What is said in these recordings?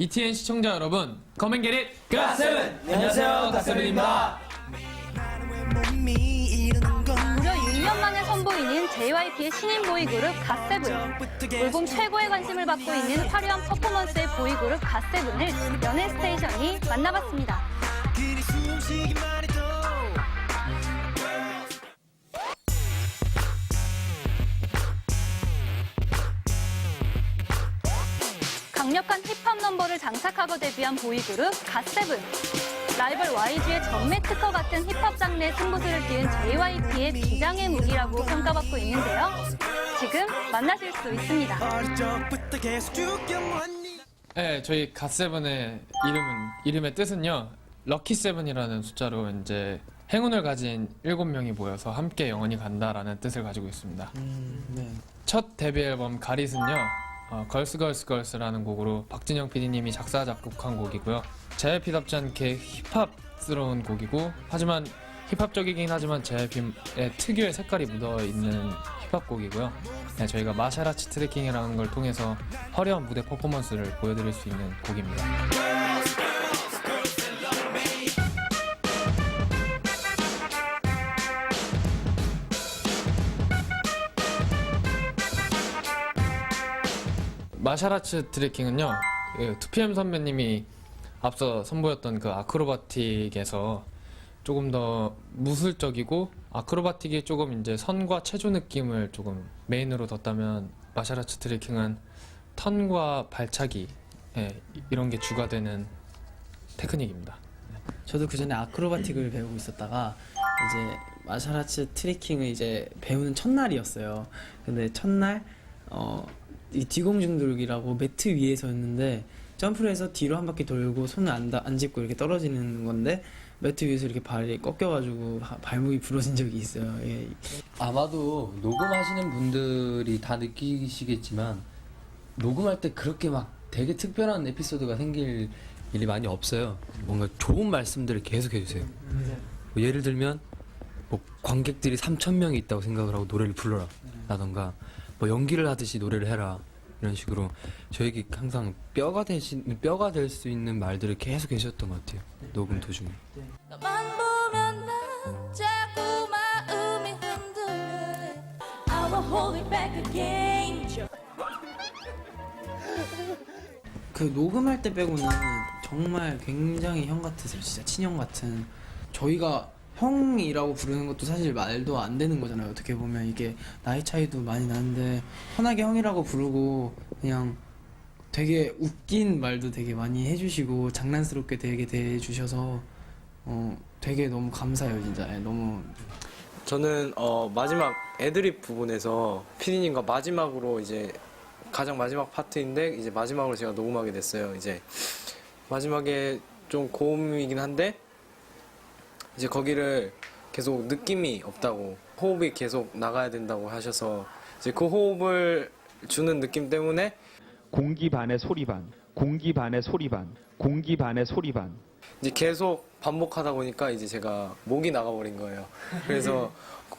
ETN 시청자 여러분, 커맨 게릿 가세븐! 안녕하세요, 가세븐입니다. 무려 6년 만에 선보이는 JYP의 신인 보이그룹 갓세븐. 올봄 최고의 관심을 받고 있는 화려한 퍼포먼스의 보이그룹 갓세븐을 연예 스테이션이 만나봤습니다. 강력한 힙합 넘버를 장착하고 데뷔한 보이그룹 갓세븐. 라이벌 YG의 전매 특허 같은 힙합 장르의 승부수를 띄운 JYP의 비장의 무기라고 평가받고 있는데요. 지금 만나실 수 있습니다. 네, 저희 갓세븐의 이름은 이름의 뜻은요. 럭키 세븐이라는 숫자로 이제 행운을 가진 일곱 명이 모여서 함께 영원히 간다라는 뜻을 가지고 있습니다. 첫 데뷔 앨범 가릿은요. 어, 걸스 걸스 걸스라는 곡으로 박진영 PD님이 작사 작곡한 곡이고요. JYP답지 않게 힙합스러운 곡이고 하지만 힙합적이긴 하지만 JYP의 특유의 색깔이 묻어 있는 힙합곡이고요. 네, 저희가 마샤라치 트래킹이라는 걸 통해서 화려한 무대 퍼포먼스를 보여드릴 수 있는 곡입니다. 마샤라츠 트래킹은요, 그 2PM 선배님이 앞서 선보였던 그 아크로바틱에서 조금 더 무술적이고 아크로바틱이 조금 이제 선과 체조 느낌을 조금 메인으로 뒀다면 마샤라츠 트래킹은 턴과 발차기 예, 이런 게 주가 되는 테크닉입니다. 저도 그 전에 아크로바틱을 배우고 있었다가 이제 마샤라츠 트래킹을 이제 배우는 첫날이었어요. 근데 첫날 어, 이 뒤공중 돌기라고 매트 위에서였는데 점프를 해서 뒤로 한 바퀴 돌고 손을 안, 다- 안 짚고 이렇게 떨어지는 건데 매트 위에서 이렇게 발이 꺾여가지고 바- 발목이 부러진 적이 있어요. 예. 아마도 녹음하시는 분들이 다 느끼시겠지만 녹음할 때 그렇게 막 되게 특별한 에피소드가 생길 일이 많이 없어요. 뭔가 좋은 말씀들을 계속 해주세요. 뭐 예를 들면 뭐 관객들이 3천 명이 있다고 생각을 하고 노래를 불러라 라던가 뭐 연기를 하듯이 노래를 해라 이런 식으로 저에게 항상 뼈가 되신 뼈가 될 수 있는 말들을 계속 해주셨던 것 같아요. 녹음 도중에. again 그 녹음할 때 빼고는 정말 굉장히 형 같으세요. 진짜 친형 같은. 저희가 형이라고 부르는 것도 사실 말도 안 되는 거잖아요. 어떻게 보면 이게 나이 차이도 많이 나는데 편하게 형이라고 부르고 그냥 되게 웃긴 말도 되게 많이 해주시고 장난스럽게 되게 대해주셔서 어 되게 너무 감사해요 진짜. 예, 너무 저는 어, 마지막 애드립 부분에서 피디님과 마지막으로 이제 가장 마지막 파트인데 이제 마지막으로 제가 녹음하게 됐어요. 이제 마지막에 좀 고음이긴 한데 이제 거기를 계속 느낌이 없다고 호흡이 계속 나가야 된다고 하셔서 이제 그 호흡을 주는 느낌 때문에 공기 반의 소리 반, 공기 반의 소리 반, 공기 반의 소리 반. 이제 계속 반복하다 보니까 이제 제가 목이 나가버린 거예요. 그래서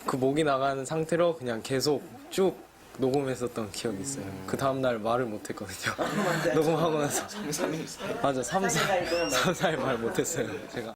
그 목이 나가는 상태로 그냥 계속 쭉 녹음했었던 기억이 있어요. 그 다음날 말을 못했거든요. 녹음하고 나서. 맞아, 3, 4, 3, 4일 말 못했어요. 제가.